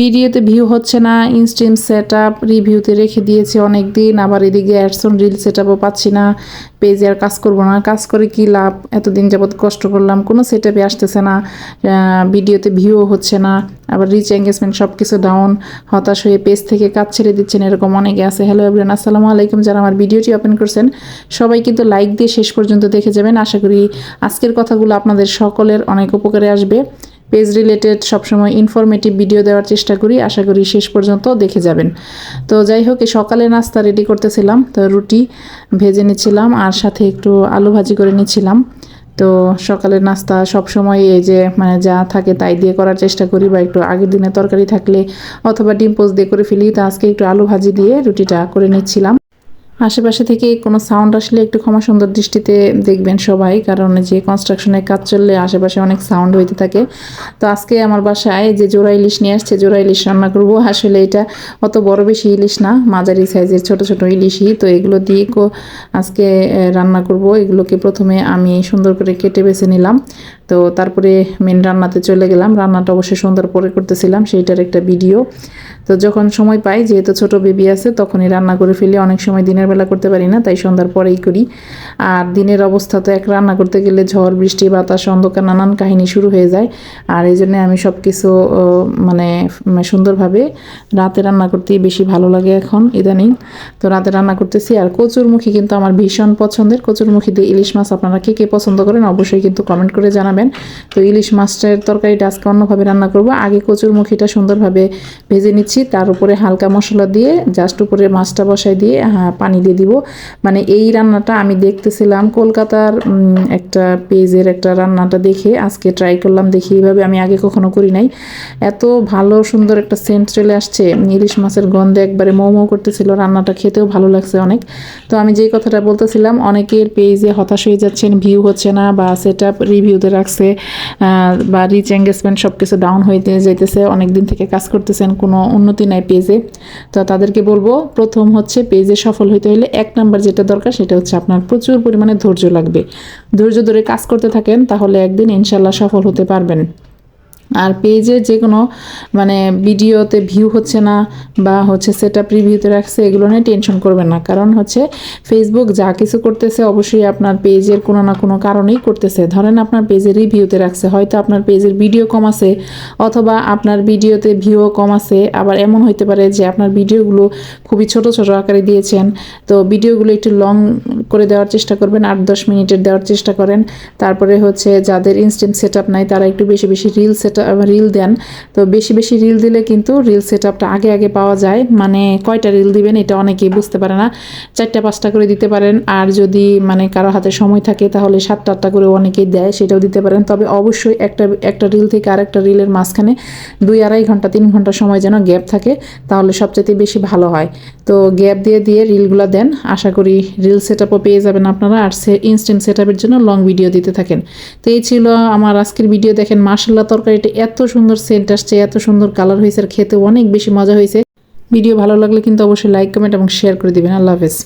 ভিডিওতে ভিউ হচ্ছে না ইনস্টিম সেট আপ রিভিউতে রেখে দিয়েছি অনেক দিন আবার এদিকে অ্যাডসন রিল সেট আপও পাচ্ছি না পেজে আর কাজ করব না। কাজ করে কি লাভ? এতদিন যাবৎ কষ্ট করলাম, কোনো সেট আপে আসতেছে না ভিডিওতে ভিউও হচ্ছে না, আবার রিচ এঙ্গেজমেন্ট সব কিছু ডাউন হতাশ হয়ে পেজ থেকে কাজ ছেড়ে দিচ্ছেন এরকম অনেকে আছে। হ্যালো এভরিয়ান আসসালামু আলাইকুম যারা আমার ভিডিওটি ওপেন করছেন, সবাই কিন্তু লাইক দিয়ে শেষ পর্যন্ত দেখে যাবেন। আশা করি আজকের কথাগুলো আপনাদের সকলের অনেক উপকারে আসবে। পেজ রিলেটেড সবসময় ইনফরমেটিভ ভিডিও দেওয়ার চেষ্টা করি। আশা করি শেষ পর্যন্ত দেখে যাবেন। তো যাই হোক সকালে নাস্তা রেডি করতেছিলাম, তো রুটি ভেজে নিচ্ছিলাম আর সাথে একটু আলু ভাজি করে নিচ্ছিলাম। তো সকালের নাস্তা সব সময় এই যে মানে যা থাকে তাই দিয়ে করার চেষ্টা করি বা একটু আগের দিনে তরকারি থাকলে অথবা ডিম পোস্ট দিয়ে করে ফেলি। তো আজকে একটু আলু ভাজি দিয়ে রুটিটা করে নিচ্ছিলাম। আশেপাশে থেকে কোনো সাউন্ড আসলে একটু ক্ষমা সুন্দর দৃষ্টিতে দেখবেন সবাই, কারণ যে কনস্ট্রাকশনের কাজ চললে আশেপাশে অনেক সাউন্ড হইতে থাকে। তো আজকে আমার বাসায় যে জোড়া ইলিশ নিয়ে আসছে, জোড়া ইলিশ রান্না করব। আসলে এটা অত বড় বেশি ইলিশ না, মাঝারি সাইজের ছোট ছোট ইলিশই। তো এগুলো দিয়ে আজকে রান্না করব। এগুলোকে প্রথমে আমি সুন্দর করে কেটে বেছে নিলাম। তো তারপরে মেন রান্নাতে চলে গেলাম। রান্নাটা অবশ্যই সুন্দর পরে করতেছিলাম, সেইটার একটা ভিডিও তো যখন সময় পাই, যেহেতু ছোট বেবি আছে, তখনই রান্না করে ফেলি। অনেক সময় দিনের বেলা করতে পারি না, তাই সন্ধ্যার পরেই করি। আর দিনের অবস্থা তো এক, রান্না করতে গেলে ঝড়, বৃষ্টি, বাতাস, অন্ধকার, নানান কাহিনী শুরু হয়ে যায়। আর এই জন্যে আমি সব কিছু মানে সুন্দরভাবে রাতে রান্না করতেই বেশি ভালো লাগে এখন, ইদানিং। তো রাতে রান্না করতেছি। আর কচুরমুখী কিন্তু আমার ভীষণ পছন্দের। কচুরমুখী দিয়ে ইলিশ মাছ আপনারা কে কে পছন্দ করেন, অবশ্যই কিন্তু কমেন্ট করে জানাবেন তো ইলিশ মাছটার তরকারিটা আজকে অন্যভাবে রান্না করব। আগে কচুরমুখীটা সুন্দরভাবে ভেজে নিচ্ছি, তার উপরে হালকা মশলা দিয়ে জাস্ট উপরে মাছটা বসাই দিয়ে পানি দিয়ে দিব। মানে এই রান্নাটা আমি দেখতেছিলাম কলকাতার একটা পেজের একটা রান্নাটা দেখে, আজকে ট্রাই করলাম দেখি এইভাবে আমি আগে কখনো করি নাই। এত ভালো সুন্দর একটা সেন্ট চলে আসছে, ইলিশ মাছের গন্ধে একবারে মৌ মৌ করতেছিল রান্নাটা, খেতেও ভালো লাগছে অনেক। তো আমি যেই কথাটা বলতেছিলাম, অনেকের পেজে হতাশ হয়ে যাচ্ছেন ভিউ হচ্ছে না বা সেট আপ রিভিউতে রাখছে বা রিচ এঙ্গেজমেন্ট সব কিছু ডাউন হইতে যাইতেছে অনেক দিন থেকে কাজ করতেছেন, কোনো উন্নতি নাই পেজে তো তাদেরকে বলব, প্রথম হচ্ছে পেজে সফল হইতে হলে এক নাম্বার যেটা দরকার, সেটা হচ্ছে আপনার প্রচুর পরিমাণে ধৈর্য লাগবে। ধৈর্য ধরে কাজ করতে থাকেন, তাহলে একদিন ইনশাল্লাহ সফল হতে পারবেন। আর পেজে যে কোনো মানে ভিডিওতে ভিউ হচ্ছে না বা হচ্ছে সেটা প্রিভিউতে রাখছে, এগুলো নিয়ে টেনশন করবেন না। কারণ হচ্ছে ফেসবুক যা কিছু করতেছে অবশ্যই আপনার পেজের কোনো না কোনো কারণেই করতেছে। ধরেন আপনার পেজে রিভিউতে রাখছে, হয়তো আপনার পেজের ভিডিও কম আছে অথবা আপনার ভিডিওতে ভিউও কম আছে। আবার এমন হইতে পারে যে আপনার ভিডিওগুলো খুবই ছোট ছোট আকারে দিয়েছেন। তো ভিডিওগুলো একটু লং করে দেওয়ার চেষ্টা করবেন, আট দশ মিনিটের দেওয়ার চেষ্টা করেন। তারপরে হচ্ছে যাদের ইনস্ট্যান্ট সেট আপ নাই, তারা একটু বেশি বেশি রিল সেট রিল দেন। তো বেশি বেশি রিল দিলে কিন্তু রিল সেট আপটা আগে আগে পাওয়া যায়। মানে কয়টা রিল দিবেন এটা অনেকেই বুঝতে পারে না। চারটা, পাঁচটা করে দিতে পারেন। আর যদি মানে কারও হাতে সময় থাকে তাহলে সাতটা, আটটা করে অনেকেই দেয়, সেটাও দিতে পারেন। তবে অবশ্যই একটা একটা রিল থেকে আরেকটা রিলের মাঝখানে দুই আড়াই ঘণ্টা, তিন ঘণ্টা সময় যেন গ্যাপ থাকে, তাহলে সবচেয়ে বেশি ভালো হয়। তো গ্যাপ দিয়ে দিয়ে রিলগুলো দেন। আশা করি রিল সেট আপও পেয়ে যাবেন আপনারা। আর ইনস্ট্যান্ট সেট আপের জন্য লং ভিডিও দিতে থাকেন। তো এই ছিল আমার আজকের ভিডিও দেখেন মার্শাল্লাহ তরকারিটা এত সুন্দর সেন্ট আসছে, এত সুন্দর কালার হয়েছে আর খেতে অনেক বেশি মজা হয়েছে। ভিডিও ভালো লাগলে কিন্তু অবশ্যই লাইক কমেন্ট এবং শেয়ার করে দিবেন। আল্লাহ হাফেজ।